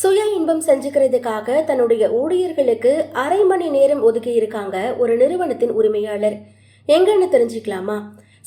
சுய இன்பம் செஞ்சுக்கிறதுக்காக தன்னுடைய ஊழியர்களுக்கு அரை மணி நேரம் ஒதுக்கி இருக்காங்க ஒரு நிறுவனத்தின் உரிமையாளர். எங்கன்னு தெரிஞ்சுக்கலாமா?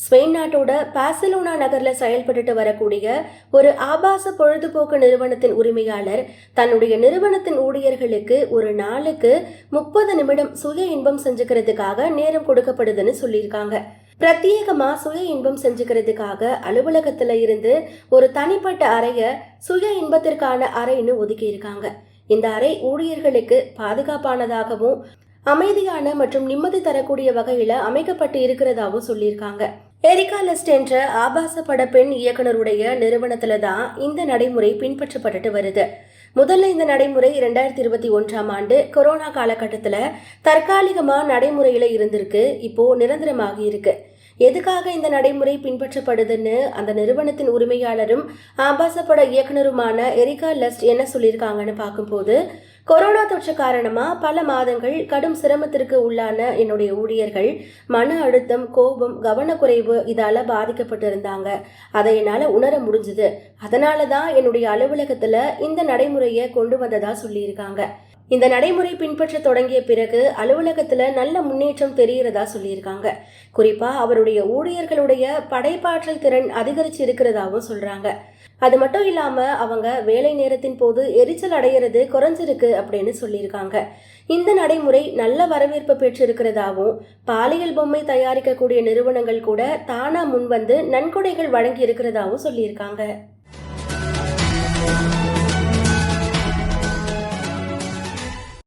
ஸ்பெயின் நாட்டோட பாசலோனா நகரில் செயல்பட்டுட்டு வரக்கூடிய ஒரு ஆபாச பொழுதுபோக்கு நிறுவனத்தின் உரிமையாளர் தன்னுடைய நிறுவனத்தின் ஊழியர்களுக்கு ஒரு நாளுக்கு முப்பது நிமிடம் சுய இன்பம் செஞ்சுக்கிறதுக்காக நேரம் கொடுக்கப்படுதுன்னு சொல்லியிருக்காங்க. பிரத்யேகமாக சுய இன்பம் செஞ்சுக்கிறதுக்காக அலுவலகத்தில் இருந்து ஒரு தனிப்பட்ட அறையை சுய இன்பத்திற்கான அறைன்னு ஒதுக்கியிருக்காங்க. இந்த அறை ஊழியர்களுக்கு பாதுகாப்பானதாகவும் அமைதியான மற்றும் நிம்மதி தரக்கூடிய வகையில் அமைக்கப்பட்டு இருக்கிறதாவும் சொல்லியிருக்காங்க. எரிகா லெஸ்ட் என்ற ஆபாச பட பெண் இயக்குனருடைய நிறுவனத்துல தான் இந்த நடைமுறை பின்பற்றப்பட்டுட்டு வருது. முதல்ல இந்த நடைமுறை இரண்டாயிரத்தி இருபத்தி ஒன்றாம் ஆண்டு கொரோனா காலகட்டத்தில் தற்காலிகமாக நடைமுறையில் இருந்திருக்கு இப்போ நிரந்தரமாகி இருக்கு. எதுக்காக இந்த நடைமுறை பின்பற்றப்படுதுன்னு அந்த நிறுவனத்தின் உரிமையாளரும் ஆபாச பட இயக்குனருமான எரிகா லஸ்ட் என்ன சொல்லியிருக்காங்கன்னு பார்க்கும்போது கொரோனா தொற்று காரணமா பல மாதங்கள் கடும் சிரமத்திற்கு உள்ளான என்னுடைய ஊழியர்கள் மன அழுத்தம் கோபம் கவனக்குறைவு இதால பாதிக்கப்பட்டிருந்தாங்க. அதை என்னால உணர முடிஞ்சுது. அதனால தான் என்னுடைய அலுவலகத்துல இந்த நடைமுறையை கொண்டு வந்ததா சொல்லியிருக்காங்க. இந்த நடைமுறை பின்பற்ற தொடங்கிய பிறகு அலுவலகத்துல நல்ல முன்னேற்றம் தெரிகிறதா சொல்லியிருக்காங்க. குறிப்பா அவருடைய ஊழியர்களுடைய படைப்பாற்றல் திறன் அதிகரிச்சு இருக்கிறதாவும் சொல்றாங்க. அது மட்டும் இல்லாம அவங்க வேலை நேரத்தின் போது எரிச்சல் அடையிறது குறைஞ்சிருக்கு அப்படின்னு சொல்லியிருக்காங்க. இந்த நடைமுறை நல்ல வரவேற்பு பெற்றிருக்கிறதாவும் பாலியல் பொம்மை தயாரிக்கக்கூடிய நிறுவனங்கள் கூட தானா முன்வந்து நன்கொடைகள் வழங்கி இருக்கிறதாவும் சொல்லியிருக்காங்க.